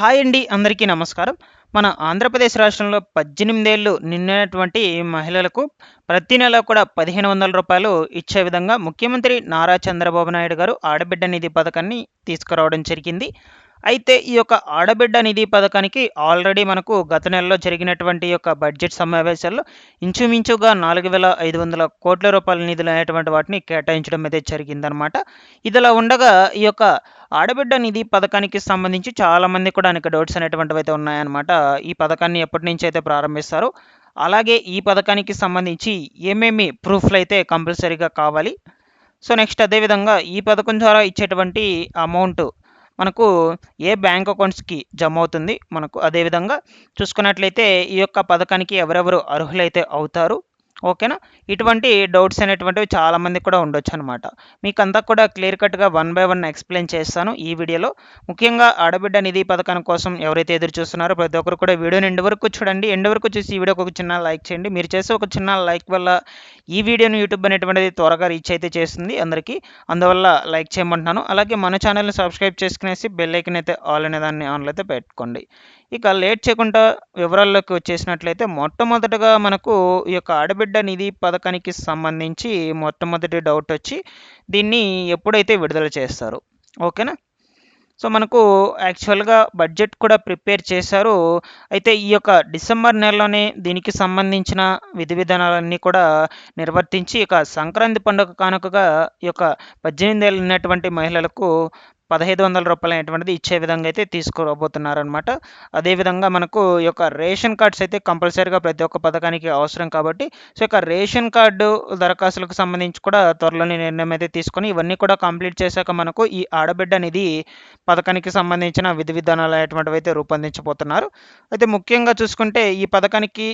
Hi అండి అందరికీ నమస్కారం. మన ఆంధ్రప్రదేశ్ రాష్ట్రంలో పద్దెనిమిదేళ్ళు నిండినటువంటి మహిళలకు ప్రతి నెల కూడా పదిహేను వందల రూపాయలు ఇచ్చే విధంగా ముఖ్యమంత్రి నారా చంద్రబాబు నాయుడు గారు ఆడబిడ్డ నిధి పథకాన్ని తీసుకురావడం జరిగింది. అయితే ఈ యొక్క ఆడబిడ్డ నిధి పథకానికి ఆల్రెడీ మనకు గత నెలలో జరిగినటువంటి యొక్క బడ్జెట్ సమావేశాల్లో ఇంచుమించుగా నాలుగు వేల ఐదు వందల కోట్ల రూపాయల నిధులు అనేటువంటి వాటిని కేటాయించడం అయితే జరిగిందనమాట ఇదిలా ఉండగా ఈ యొక్క ఆడబిడ్డ నిధి పథకానికి సంబంధించి చాలామంది కూడా అనేక డౌట్స్ అనేటువంటివి అయితే ఉన్నాయన్నమాట. ఈ పథకాన్ని ఎప్పటి నుంచి అయితే ప్రారంభిస్తారు అలాగే ఈ పథకానికి సంబంధించి ఏమేమి ప్రూఫ్లు అయితే కంపల్సరీగా కావాలి. సో నెక్స్ట్ అదేవిధంగా ఈ పథకం ద్వారా ఇచ్చేటువంటి అమౌంట్ మనకు ఏ బ్యాంక్ అకౌంట్స్కి జమ అవుతుంది మనకు అదేవిధంగా చూసుకున్నట్లయితే ఈ యొక్క పథకానికి ఎవరెవరు అర్హులైతే అవుతారు ఓకేనా? ఇటువంటి డౌట్స్ అనేటువంటివి చాలామంది కూడా ఉండొచ్చు అనమాట మీకు అంతా కూడా క్లియర్ కట్గా వన్ బై వన్ ఎక్స్ప్లెయిన్ చేస్తాను ఈ వీడియోలో. ముఖ్యంగా ఆడబిడ్డ నిధి పథకం కోసం ఎవరైతే ఎదురు చూస్తున్నారో ప్రతి ఒక్కరు కూడా వీడియోని ఎండ్ వరకు చూడండి. ఎండ్ వరకు చూసి ఈ వీడియోకి ఒక చిన్న లైక్ చేయండి. మీరు చేసే ఒక చిన్న లైక్ వల్ల ఈ వీడియోను యూట్యూబ్ అనేటువంటిది త్వరగా రీచ్ అయితే చేస్తుంది అందరికీ. అందువల్ల లైక్ చేయమంటున్నాను. అలాగే మన ఛానల్ని సబ్స్క్రైబ్ చేసుకునేసి బెల్ ఐకన్ అయితే ఆల్ అనే దాన్ని ఆన్లో అయితే పెట్టుకోండి. ఇక లేట్ చేయకుండా వివరాల్లోకి వచ్చేసినట్లయితే మొట్టమొదటగా మనకు ఈ యొక్క ఆడబిడ్డ నిధి పథకానికి సంబంధించి మొట్టమొదటి డౌట్ వచ్చి దీన్ని ఎప్పుడైతే విడుదల చేస్తారు. ఓకేనా? సో మనకు యాక్చువల్గా బడ్జెట్ కూడా ప్రిపేర్ చేశారు. అయితే ఈ యొక్క డిసెంబర్ నెలలోనే దీనికి సంబంధించిన విధి విధానాలన్నీ కూడా నిర్వర్తించి ఇక సంక్రాంతి పండుగ కానుకగా ఈ యొక్క పద్దెనిమిది ఏళ్ళు ఉన్నటువంటి మహిళలకు పదహైదు వందల రూపాయలు అనేటువంటిది ఇచ్చే విధంగా అయితే తీసుకురాబోతున్నారనమాట అదేవిధంగా మనకు ఈ యొక్క రేషన్ కార్డ్స్ అయితే కంపల్సరీగా ప్రతి ఒక్క పథకానికి అవసరం కాబట్టి సో ఇక రేషన్ కార్డు దరఖాస్తులకు సంబంధించి కూడా త్వరలోనే నిర్ణయం అయితే తీసుకొని ఇవన్నీ కూడా కంప్లీట్ చేశాక మనకు ఈ ఆడబిడ్డ అనేది పథకానికి సంబంధించిన విధి విధానాలు అనేటువంటివి అయితే రూపొందించబోతున్నారు. అయితే ముఖ్యంగా చూసుకుంటే ఈ పథకానికి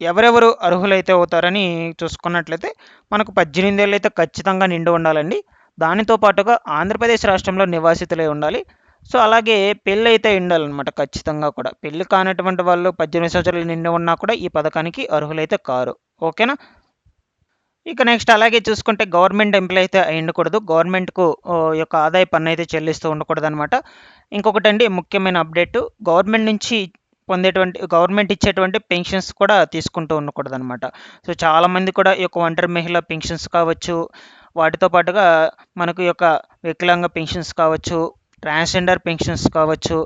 ఎవరెవరు అర్హులైతే అవుతారని చూసుకున్నట్లయితే మనకు పద్దెనిమిది ఏళ్ళు అయితే ఖచ్చితంగా నిండి ఉండాలండి. దానితో పాటుగా ఆంధ్రప్రదేశ్ రాష్ట్రంలో నివాసితులై ఉండాలి. సో అలాగే పెళ్ళి అయితే ఉండాలన్నమాట ఖచ్చితంగా కూడా. పెళ్ళి కానటువంటి వాళ్ళు పద్దెనిమిది సంవత్సరాలు నిండి ఉన్నా కూడా ఈ పథకానికి అర్హులైతే కారు. ఓకేనా? ఇక నెక్స్ట్ అలాగే చూసుకుంటే గవర్నమెంట్ ఎంప్లాయ్ అయితే అయి ఉండకూడదు గవర్నమెంట్కు యొక్క ఆదాయ పన్ను అయితే చెల్లిస్తూ ఉండకూడదు అనమాట ఇంకొకటి అండి ముఖ్యమైన అప్డేట్. గవర్నమెంట్ నుంచి పొందేటువంటి గవర్నమెంట్ ఇచ్చేటువంటి పెన్షన్స్ కూడా తీసుకుంటూ ఉండకూడదు అనమాట సో చాలామంది కూడా ఈ యొక్క ఒంటరి మహిళ పెన్షన్స్ కావచ్చు వాటితో పాటుగా మనకు యొక్క వికలాంగ పెన్షన్స్ కావచ్చు ట్రాన్స్జెండర్ పెన్షన్స్ కావచ్చు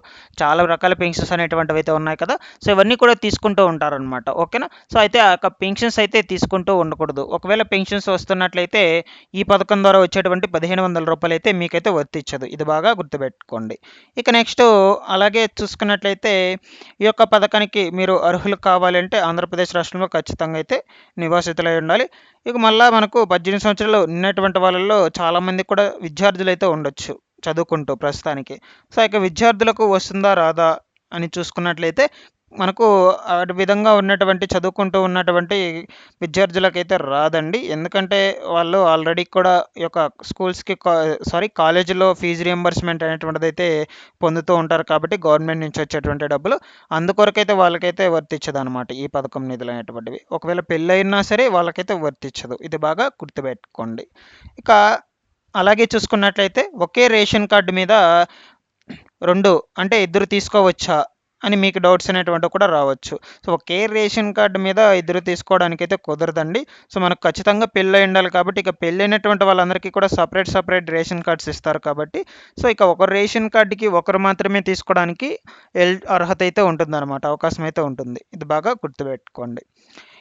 చాలా రకాల పెన్షన్స్ అనేటువంటివి అయితే ఉన్నాయి కదా. సో ఇవన్నీ కూడా తీసుకుంటూ ఉంటారనమాట ఓకేనా? సో అయితే ఆ పెన్షన్స్ అయితే తీసుకుంటూ ఉండకూడదు. ఒకవేళ పెన్షన్స్ వస్తున్నట్లయితే ఈ పథకం ద్వారా వచ్చేటువంటి పదిహేను వందల రూపాయలు అయితే మీకైతే వర్తించదు. ఇది బాగా గుర్తుపెట్టుకోండి. ఇక నెక్స్ట్ అలాగే చూసుకున్నట్లయితే ఈ యొక్క పథకానికి మీరు అర్హులు కావాలంటే ఆంధ్రప్రదేశ్ రాష్ట్రంలో ఖచ్చితంగా అయితే నివాసితులై ఉండాలి. ఇక మళ్ళీ మనకు పద్దెనిమిది సంవత్సరాలు ఉన్నటువంటి వాళ్ళల్లో చాలామంది కూడా విద్యార్థులు అయితే ఉండొచ్చు. చదువుకుంటూ ప్రస్తుతానికి. సో ఇక విద్యార్థులకు వస్తుందా రాదా అని చూసుకున్నట్లయితే మనకు ఆ విధంగా ఉన్నటువంటి చదువుకుంటూ ఉన్నటువంటి విద్యార్థులకైతే రాదండి. ఎందుకంటే వాళ్ళు ఆల్రెడీ కూడా ఈ యొక్క స్కూల్స్కి సారీ కాలేజీలో ఫీజు రియంబర్స్మెంట్ అనేటువంటిది అయితే పొందుతూ ఉంటారు కాబట్టి గవర్నమెంట్ నుంచి వచ్చేటువంటి డబ్బులు. అందుకొరకైతే వాళ్ళకైతే వర్తించదు అనమాట ఈ పథకం నిధులు అనేటువంటివి. ఒకవేళ పెళ్ళైనా సరే వాళ్ళకైతే వర్తించదు. ఇది బాగా గుర్తుపెట్టుకోండి. ఇక అలాగే చూసుకున్నట్లయితే ఒకే రేషన్ కార్డు మీద రెండు అంటే ఇద్దరు తీసుకోవచ్చా అని మీకు డౌట్స్ అనేటువంటి కూడా రావచ్చు. సో ఒకే రేషన్ కార్డు మీద ఇద్దరు తీసుకోవడానికి అయితే కుదరదండి. సో మనకు ఖచ్చితంగా పెళ్ళి ఉండాలి కాబట్టి ఇక పెళ్ళైనటువంటి వాళ్ళందరికీ కూడా సపరేట్ సపరేట్ రేషన్ కార్డ్స్ ఇస్తారు కాబట్టి. సో ఇక ఒక రేషన్ కార్డుకి ఒకరు మాత్రమే తీసుకోవడానికి ఎల్ అర్హత అయితే ఉంటుందన్నమాట అవకాశం అయితే ఉంటుంది. ఇది బాగా గుర్తుపెట్టుకోండి.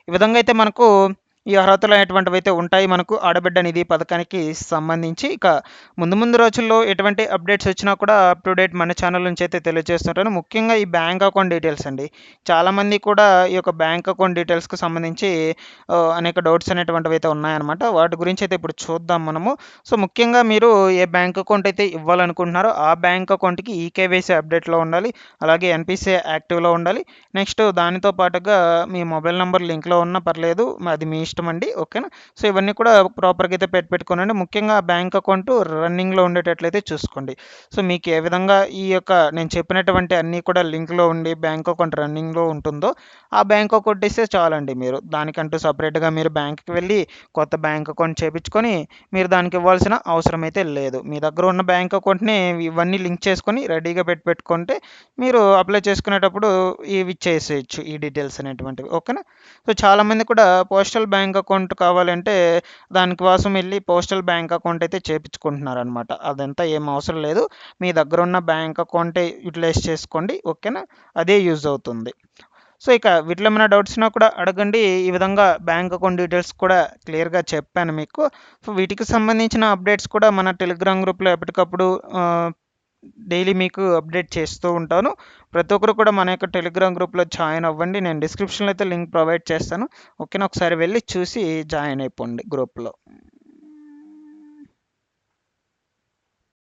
ఈ విధంగా అయితే మనకు ఈ అర్హతలు అనేటువంటివి అయితే ఉంటాయి మనకు ఆడబిడ్డ నిధి పథకానికి సంబంధించి. ఇక ముందు ముందు రోజుల్లో ఎటువంటి అప్డేట్స్ వచ్చినా కూడా అప్ టు డేట్ మన ఛానల్ నుంచి అయితే తెలియజేస్తుంటాను. ముఖ్యంగా ఈ బ్యాంక్ అకౌంట్ డీటెయిల్స్ అండి. చాలామంది కూడా ఈ యొక్క బ్యాంక్ అకౌంట్ డీటెయిల్స్కి సంబంధించి అనేక డౌట్స్ అనేటువంటివి అయితే ఉన్నాయన్నమాట. వాటి గురించి అయితే ఇప్పుడు చూద్దాం మనము. సో ముఖ్యంగా మీరు ఏ బ్యాంక్ అకౌంట్ అయితే ఇవ్వాలనుకుంటున్నారో ఆ బ్యాంక్ అకౌంట్కి ఈకేవైసీ అప్డేట్లో ఉండాలి. అలాగే ఎన్పిసిఐ యాక్టివ్లో ఉండాలి. నెక్స్ట్ దానితో పాటుగా మీ మొబైల్ నెంబర్ లింక్లో ఉన్నా పర్లేదు. అది మీ ఇష్టం అండి ఓకేనా? సో ఇవన్నీ కూడా ప్రాపర్గా అయితే పెట్టి పెట్టుకోనండి. ముఖ్యంగా బ్యాంక్ అకౌంట్ రన్నింగ్లో ఉండేటట్లయితే చూసుకోండి. సో మీకు ఏ విధంగా ఈ యొక్క నేను చెప్పినటువంటి అన్నీ కూడా లింక్లో ఉండి బ్యాంక్ అకౌంట్ రన్నింగ్లో ఉంటుందో ఆ బ్యాంక్ అకౌంట్ ఇస్తే చాలండి మీరు. దానికంటూ సపరేట్గా మీరు బ్యాంక్కి వెళ్ళి కొత్త బ్యాంక్ అకౌంట్ చేపించుకొని మీరు దానికి ఇవ్వాల్సిన అవసరం అయితే లేదు. మీ దగ్గర ఉన్న బ్యాంక్ అకౌంట్ని ఇవన్నీ లింక్ చేసుకొని రెడీగా పెట్టి పెట్టుకుంటే మీరు అప్లై చేసుకునేటప్పుడు ఇవి చేసేయచ్చు ఈ డీటెయిల్స్ అనేటువంటివి ఓకేనా? సో చాలామంది కూడా పోస్టల్ బ్యాంక్ అకౌంట్ కావాలంటే దానికోసం వెళ్ళి పోస్టల్ బ్యాంక్ అకౌంట్ అయితే చేపించుకుంటున్నారు అనమాట అదంతా ఏం అవసరం లేదు. మీ దగ్గర ఉన్న బ్యాంక్ అకౌంటే యూటిలైజ్ చేసుకోండి. ఓకేనా? అదే యూజ్ అవుతుంది. సో ఇక వీటిలో ఏమైనా డౌట్స్ ఉన్నా కూడా అడగండి. ఈ విధంగా బ్యాంక్ అకౌంట్ డీటెయిల్స్ కూడా క్లియర్గా చెప్పాను మీకు. సో వీటికి సంబంధించిన అప్డేట్స్ కూడా మన టెలిగ్రామ్ గ్రూప్లో ఎప్పటికప్పుడు డైలీ మీకు అప్డేట్ చేస్తూ ఉంటాను. ప్రతి ఒక్కరు కూడా మన యొక్క టెలిగ్రామ్ గ్రూప్లో జాయిన్ అవ్వండి. నేను డిస్క్రిప్షన్లో అయితే లింక్ ప్రొవైడ్ చేస్తాను. ఓకేనా? ఒకసారి వెళ్ళి చూసి జాయిన్ అయిపోండి గ్రూప్లో